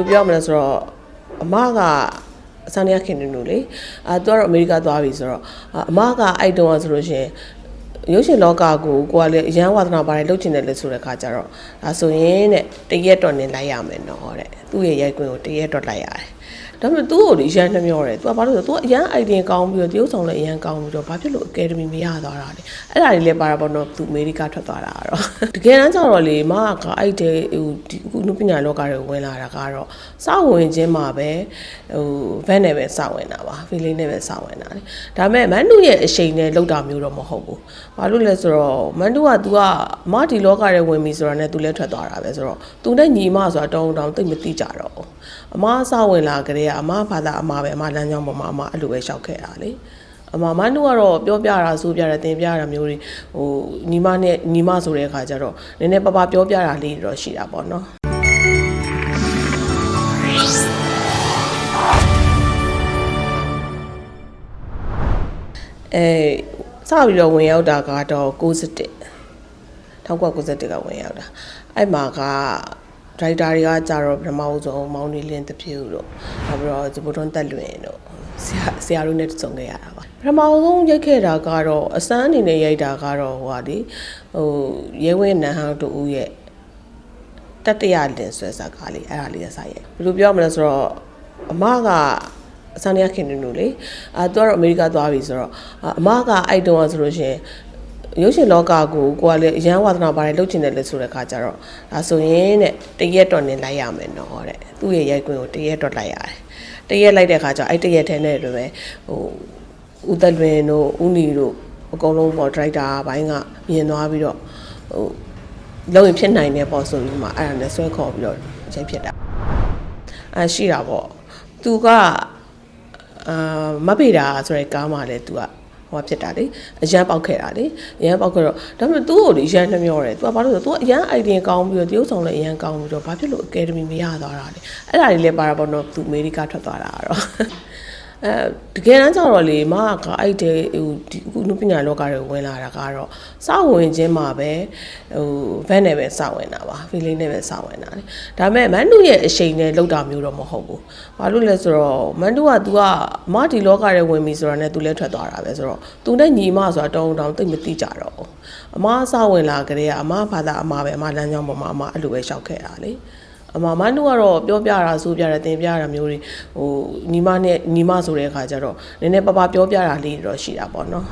လိုပြောမလဲဆိုတော့အမကဆန်နီယာခင်နူနူလေအာသူကတော့အမေရိကသွားပြီဆိုတော့အာအမကအဲ့တုန်းကဆိုလို့ရှိရင်ရုပ်ရှင်လောကကိုကိုကလည်းအရန်ဝါသနာပါတယ်လှုပ်ချင်တယ်လေဆိုတဲ့ခါကျတော့ဒါဆိုရင်တဲ့တရက်တော့နေလိုက်ရမယ်နော်တဲ့သူ့ရဲ့ရိုက်ကွင်းကိုတရက်တော့လိုက်ရတယ် ဒါပေမဲ့သူ့ကိုလေအရန်နှမျောတယ်။ तू ကဘာလို့လဲဆိုတော့ तू အရန် idea ကောင်းပြီးတော့တရုပ်ဆောင်လည်းအရန်ကောင်းပြီးတော့ဘာဖြစ်လို့ academy မရသွားတာလဲ။အဲ့ဒါတွေလည်းပါတာပေါ့နော်။ तू အမေရိကထွက်သွားတာကတော့တကယ်တမ်းကျတော့လေမကအဲ့တဲ့ဟိုဒီခုနုပညာလောကတွေဝင်လာတာကတော့စဝင်ချင်းမှာပဲဟို van နဲ့ပဲစဝင်တာပါ။ feeling နဲ့ပဲစဝင်တာလေ။ဒါပေမဲ့မန်နုရဲ့အရှိန်နဲ့လောက်တာမျိုးတော့မဟုတ်ဘူး။ဘာလို့လဲဆိုတော့မန်နုက तू ကမဒီလောကတွေဝင်ပြီဆိုတာနဲ့ तू လည်းထွက်သွားတာပဲဆိုတော့ तू နဲ့ညီမဆိုတာတောင်းတောင်းသိမသိကြတော့ဘူး။အမအစဝင်လာ ကြတဲ့အမဘာသာအမပဲအမလမ်းကြောင်းပေါ်မှာအမအဲ့လိုပဲရှောက်ခဲ့တာလေအမမနုကတော့ပြောပြတာဆိုပြတာတင်ပြတာမျိုးတွေဟိုညီမနဲ့ညီမဆိုတဲ့အခါကျတော့နည်းနည်းပါးပါးပြောပြတာလေးတွေတော့ရှိတာပေါ့နော်အဲစပြီးတော့ဝင်ရောက်တာကတော့61 1991ကဝင်ရောက်တာအဲ့မှာက ဒရိုက်တာတွေကကြတော့ပထမဦးဆုံးမောင်နေလင်းတဖြူတို့နောက်ပြီးတော့ဇဘုထွန်းတက်လွင်တို့ဆရာဆရာတို့နဲ့စုံခဲ့ရတာပါပထမဦးဆုံးရိုက်ခဲ့တာကတော့အစမ်းအနေနဲ့ရိုက်တာကတော့ဟိုဟာဒီဟိုရဲဝဲနန်းဟောင်းတို့ဦးရဲ့တတရလင်ဆွဲစားကားလေးအဲ့ဒါလေးရစားရိုက်ဘယ်လိုပြောမလဲဆိုတော့အမကအဆန်နီယာခင်နူနူလေအာသူကတော့အမေရိကသွားပြီဆိုတော့အာအမကအဲ့တုန်းကဆိုလို့ရှိရင် ရုပ်ရှင်လောကကိုကိုကလည်းအရန်ဝါသနာပါတယ်လှုပ်ချင်တယ်လေဆိုတဲ့ခါကျတော့ဒါဆိုရင်တဲ့တရက်တော့နေလိုက်ရမယ်နော်တဲ့သူ့ရဲ့ရိုက်ကွင်းကိုတရက်တော့လိုက်ရတယ်တရက်လိုက်တဲ့ခါကျအဲ့တရက်ထဲနဲ့လည်းပဲဟိုဦးသက်လွင်တို့ဦးနီတို့အကုန်လုံးပေါ့ဒရိုက်တာဘိုင်းကမြင်သွားပြီးတော့ဟိုလုံးရင်ဖြစ်နိုင်တယ်ပေါ့ဆိုပြီးမှအဲ့ဒါနဲ့ဆွဲခေါ်ပြီးတော့ရိုက်ဖြစ်တာအဲရှိတာပေါ့သူကအာမဖေတာဆိုတဲ့ကားမှလည်းသူက ဟိုဖြစ်တာလေအရန်ပေါက်ခဲ့တာလေအရန်ပေါက်ခဲ့တော့ဒါပေမဲ့သူ့ကိုလေအရန်နှမျောတယ်သူကဘာလို့လဲဆိုတော့ तू အရန် idea ကောင်းပြီးတော့တရုပ်ဆောင်လည်းအရန်ကောင်းပြီးတော့ဘာဖြစ်လို့ academy မရသွားတာလဲအဲ့ဒါတွေလည်းပါတာပေါ့နော်သူအမေရိကထွက်သွားတာကတော့ အဲတကယ်တမ်းကျတော့လေမကအဲ့တဲ့ဟိုဒီခုနုပညာလောကတွေဝင်လာတာကတော့စဝင်ချင်းမှာပဲဟို van နဲ့ပဲစဝင်တာပါ feeling နဲ့ပဲစဝင်တာလေဒါပေမဲ့မန်နုရဲ့အရှိန်နဲ့လောက်တာမျိုးတော့မဟုတ်ဘူးဘာလို့လဲဆိုတော့မန်နုက तू ကမဒီလောကတွေဝင်ပြီဆိုတာနဲ့ तू လည်းထွက်သွားတာပဲဆိုတော့ तू နဲ့ညီမဆိုတာတောင်းတောင်းသိမသိကြတော့ဘူးအမအစဝင်လာကြတဲ့အမဘာသာအမပဲအမလမ်းကြောင်းပေါ်မှာအမအဲ့လိုပဲရှောက်ခဲ့တာလေ အမမနုကတော့ပြောပြတာဆိုပြတာတင်ပြတာမျိုးတွေဟိုညီမနဲ့ညီမဆိုတဲ့အခါကျတော့နည်းနည်းပါးပါးပြောပြတာလေးတွေတော့ရှိတာပေါ့နော်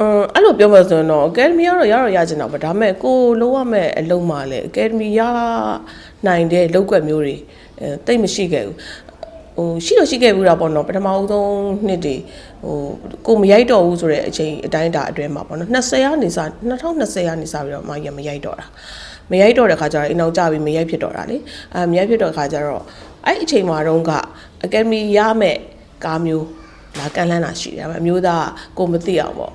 အမ်အဲ့လိုပြောမှဆိုရင်တော့ academy ကတော့ရတော့ရချင်တော့ဗဒါပေမဲ့ကိုလုံးဝမဲ့အလုံးမှလည်း academy ရနိုင်တဲ့လောက်ွက်မျိုးတွေအဲတိတ်မရှိခဲ့ဘူး ဟိုရှိတော့ရှိခဲ့ဘူးတာပေါ့နော်ပထမဦးဆုံးနှစ်တွေဟိုကိုမရိုက်တော့ဘူးဆိုတဲ့အချိန်အတိုင်းအတာအတွင်းမှာပေါ့နော်20ကနေစ2020ကနေစပြီးတော့မှရမရိုက်တော့တာမရိုက်တော့တဲ့ခါကျတော့အိမ်အောင်ကြပြီးမရိုက်ဖြစ်တော့တာလေအဲမရိုက်ဖြစ်တော့ခါကျတော့အဲ့အချိန်မှာတော့ကအကယ်ဒမီရမဲ့ကားမျိုးလာကန်လန်းတာရှိတယ်ဒါပေမဲ့အမျိုးသားကိုမသိအောင်ပေါ့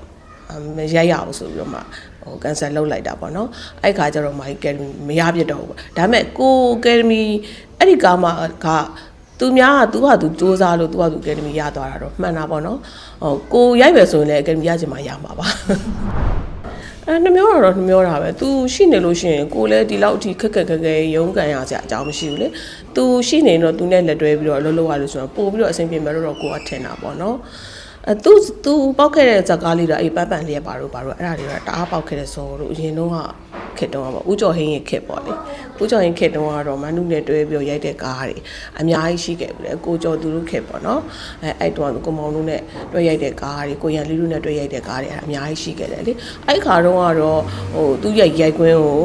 မရိုက်ရအောင်ဆိုပြီးတော့မှဟိုကန်ဆယ်လုပ်လိုက်တာပေါ့နော်အဲ့ခါကျတော့မိုက်ကယ်ဒမီမရပြတော့ဘူးပေါ့ဒါပေမဲ့ကိုကယ်ဒမီအဲ့ဒီကားမှာက သူများကသူကသူစူးစမ်းလို့သူကသူအကယ်ဒမီရသွားတာတော့မှန်တာပေါ့နော်ဟိုကိုရိုက်ပဲဆိုရင်လည်းအကယ်ဒမီရချင်မှရမှာပါအဲနှမျောတာတော့နှမျောတာပဲ तू ရှိနေလို့ရှိရင်ကိုလည်းဒီလောက်အထိခက်ခက်ခက်ခဲရုန်းကန်ရစရာအကြောင်းမရှိဘူးလေ तू ရှိနေတော့ तू နဲ့လက်တွဲပြီးတော့အလုပ်လုပ်ရလို့ဆိုတော့ပို့ပြီးတော့အဆင်ပြေမယ်လို့တော့ကိုကထင်တာပေါ့နော်အဲသူသူပောက်ခဲ့တဲ့ဇာကားလေးတော့အဲ့ပန်းပန်လေးရပါတော့ပါတော့အဲ့ဒါတွေကတအားပောက်ခဲ့တဲ့စောတို့အရင်တော့က ခက်တော့ပေါ့ဦးကျော်ဟင်းရဲ့ခက်ပေါ့လေဦးကျော်ဟင်းခက်တော့ကတော့မနုနဲ့တွဲပြီးရိုက်တဲ့ကားတွေအများကြီးရှိခဲ့ပြီလေကိုကျော်သူတို့ခက်ပေါ့နော်အဲအဲ့တော့ကိုမောင်တို့နဲ့တွဲရိုက်တဲ့ကားတွေကိုရန်လေးတို့နဲ့တွဲရိုက်တဲ့ကားတွေအဲ့အများကြီးရှိခဲ့တယ်လေအဲ့ခါတော့ကတော့ဟိုသူရဲ့ရိုက်ကွင်းကို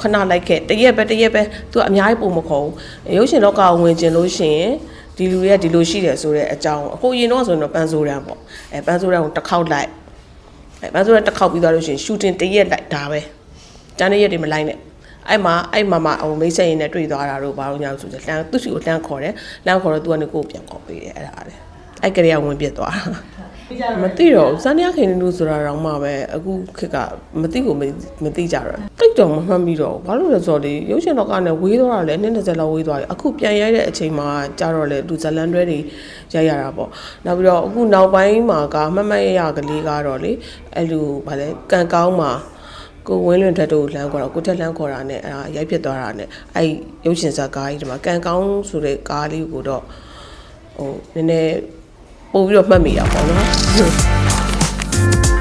ခဏလိုက်ခဲ့တရက်ပဲတရက်ပဲသူကအများကြီးပုံမခေါ်ဘူးရုပ်ရှင်လောကဝင်ကျင်လို့ရှိရင်ဒီလူတွေကဒီလိုရှိတယ်ဆိုတဲ့အကြောင်းအခုရင်တော့ဆိုရင်တော့ပန်းစိုးရန်ပေါ့အဲပန်းစိုးရန်ကိုတစ်ခေါက်လိုက်အဲပန်းစိုးရန်တစ်ခေါက်ပြီးသွားလို့ရှိရင်ရှူတင်တစ်ရက်လိုက်ဒါပဲ ကျန်တဲ့ရက်တွေမလိုက်နဲ့အဲ့မှာအဲ့မှာမှအမိတ်ဆက်ရင်နဲ့တွေ့သွားတာတို့ဘာလို့ညာဆိုကြလမ်းသူ့စီကိုလမ်းခေါ်တယ်လမ်းခေါ်တော့သူကနေကိုယ်ပြန်ခေါ်ပေးတယ်အဲ့ဒါလေအဲ့ကလေးကဝင်ပြစ်သွားတာမသိတော့ဘူးစန်းရခင်လူဆိုတာတော့မှပဲအခုခက်ကမသိကိုမသိကြတော့တိတ်တော့မမှတ်မိတော့ဘူးဘာလို့လဲဆိုတော့လေရုပ်ရှင်တော့ကလည်းဝေးသွားတာလေနှစ်20လောက်ဝေးသွားပြီအခုပြန်ရိုက်တဲ့အချိန်မှာကြာတော့လေသူဇလန်တွဲတွေရိုက်ရတာပေါ့နောက်ပြီးတော့အခုနောက်ပိုင်းမှာကမှတ်မှတ်ရရကလေးကတော့လေအဲ့လိုဗာလဲကန်ကောင်းမှာ ကိုဝင်းလွင်ထက်တို့ကိုလှမ်းခေါ်တော့ကိုထက်လှမ်းခေါ်တာနဲ့အဲဒါရိုက်ဖြစ်သွားတာနဲ့အဲ့ရုပ်ရှင်ဇာတ်ကားကြီးဒီမှာကန်ကောင်းဆိုတဲ့ကားလေးကိုတော့ဟိုနည်းနည်းပို့ပြီးတော့မှတ်မိတာပေါ့နော်